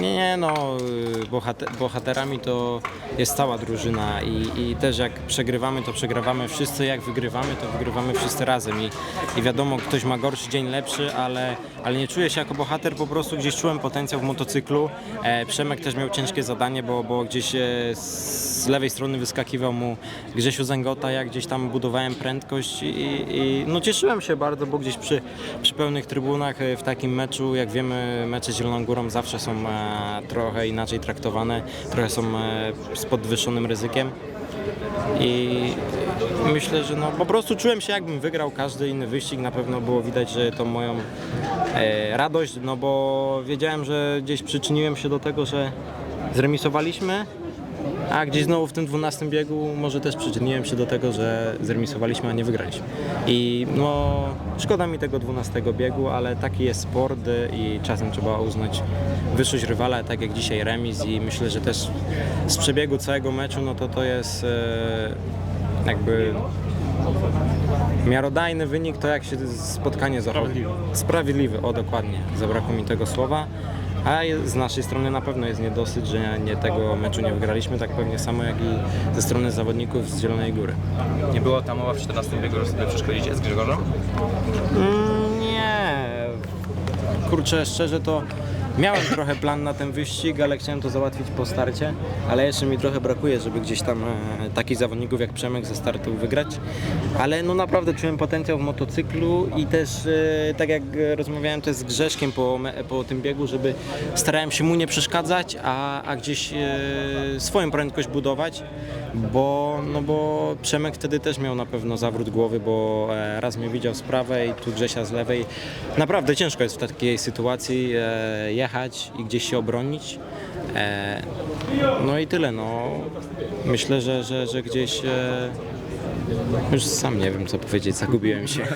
Nie, nie, no, y, bohater, bohaterami to jest cała drużyna i, i też jak przegrywamy, to przegrywamy wszyscy, jak wygrywamy, to wygrywamy wszyscy razem i, i wiadomo, ktoś ma gorszy dzień, lepszy, ale, ale nie czuję się jako bohater, po prostu gdzieś czułem potencjał w motocyklu. E, Przemek też miał ciężkie zadanie, bo, bo gdzieś e, z lewej strony wyskakiwał mu Grzesiu Zęgota, ja gdzieś tam budowałem prędkość i, i no cieszyłem się bardzo, bo gdzieś przy, przy pełnych trybunach e, w takim meczu, jak wiemy, mecze z Zieloną Górą zawsze są e, trochę inaczej traktowane, trochę są e, z podwyższonym ryzykiem. I myślę, że no, po prostu czułem się jakbym wygrał każdy inny wyścig. Na pewno było widać, że to moją e, radość, no bo wiedziałem, że gdzieś przyczyniłem się do tego, że zremisowaliśmy, a gdzieś znowu w tym 12 biegu może też przyczyniłem się do tego, że zremisowaliśmy, a nie wygraliśmy. I no szkoda mi tego 12 biegu, ale taki jest sport e, i czasem trzeba uznać wyższość rywala, tak jak dzisiaj remis i myślę, że też z przebiegu całego meczu, no to to jest e, jakby miarodajny wynik, to jak się spotkanie zachodzi. Sprawiedliwy. Sprawiedliwy, o dokładnie, zabrakło mi tego słowa. A z naszej strony na pewno jest niedosyt, że nie tego meczu nie wygraliśmy, tak pewnie samo jak i ze strony zawodników z Zielonej Góry. Nie było tam mowa w 14 biegu, że sobie przeszkodzicie z Grzegorzem? Mm, nie. Kurczę, szczerze to miałem trochę plan na ten wyścig, ale chciałem to załatwić po starcie, ale jeszcze mi trochę brakuje, żeby gdzieś tam e, takich zawodników jak Przemek ze startu wygrać. Ale no naprawdę czułem potencjał w motocyklu i też e, tak jak rozmawiałem też z Grzeszkiem po, me- po tym biegu, żeby starałem się mu nie przeszkadzać, a, a gdzieś e, swoją prędkość budować, bo, no bo Przemek wtedy też miał na pewno zawrót głowy, bo e, raz mnie widział z prawej, tu Grzesia z lewej. Naprawdę ciężko jest w takiej sytuacji e, jechać i gdzieś się obronić. E, no i tyle, no. Myślę, że, że, że gdzieś... E, już sam nie wiem co powiedzieć, zagubiłem się.